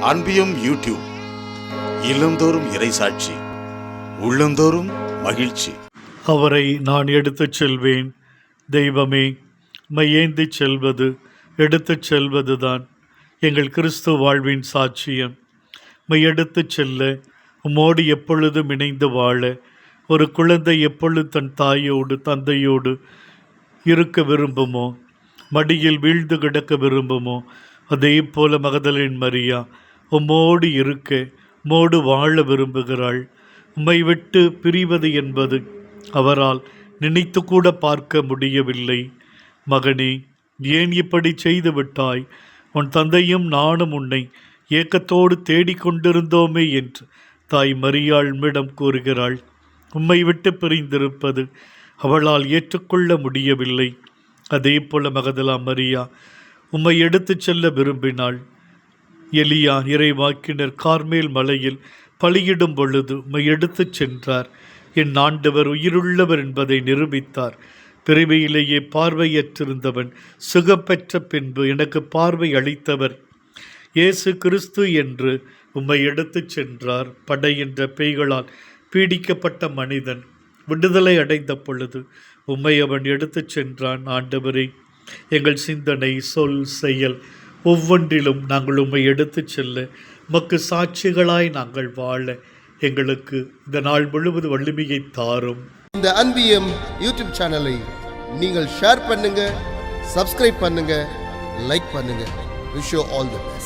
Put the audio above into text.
அன்பியும் YouTube இல்லந்தோறும் இறைசாட்சி உள்ளந்தோறும் மகிழ்ச்சி. அவரை நான் எடுத்துச் செல்வேன். தெய்வமே மையேந்தி செல்வது எடுத்துச் செல்வதுதான் எங்கள் கிறிஸ்து வாழ்வின் சாட்சியம். மை செல்ல உம்மோடு எப்பொழுதும் இணைந்து வாழ ஒரு குழந்தை எப்பொழுது தன் தாயோடு தந்தையோடு இருக்க விரும்புமோ மடியில் வீழ்ந்து கிடக்க விரும்புமோ அதே போல மகதலின் மரியா உம்மோடு இருக்க உம்மோடு வாழ விரும்புகிறாள். உம்மை விட்டு பிரிவது என்பது அவரால் நினைத்து கூட பார்க்க முடியவில்லை. மகனே ஏன் இப்படி செய்து விட்டாய்? உன் தந்தையும் நானும் உன்னை ஏக்கத்தோடு தேடிக்கொண்டிருந்தோமே என்று தாய் மரியாள் மிடம் கூறுகிறாள். உம்மை விட்டு பிரிந்திருப்பது அவளால் ஏற்றுக்கொள்ள முடியவில்லை. அதே போல மகதலா மரியா உம்மை எடுத்துச் செல்ல விரும்பினாள். எலியா இறைவாக்கினர் கார்மேல் மலையில் பலியிடும் பொழுது உம்மை எடுத்துச் சென்றார். என் ஆண்டவர் உயிருள்ளவர் என்பதை நிரூபித்தார். பிறவியிலேயே பார்வையற்றிருந்தவன் சுகப்பெற்ற பின்பு எனக்கு பார்வை அளித்தவர். இயேசு கிறிஸ்து என்று உம்மை எடுத்துச் சென்றார். படை என்ற பேய்களால் பீடிக்கப்பட்ட மனிதன் விடுதலை அடைந்த பொழுது உம்மை அவன் எடுத்துச் சென்றான். ஆண்டவரே எங்கள் சிந்தனை சொல் செயல் ஒவ்வொன்றிலும் நாங்கள் உம்மை எடுத்து செல்ல மக்கு சாட்சிகளாய் நாங்கள் வாழ எங்களுக்கு இந்த நாள் முழுவதும் வலிமையை தாரும். இந்த அன்பியம் யூடியூப் சேனலை நீங்கள் ஷேர் பண்ணுங்க சப்ஸ்கிரைப் பண்ணுங்க லைக் பண்ணுங்க. Wish all the best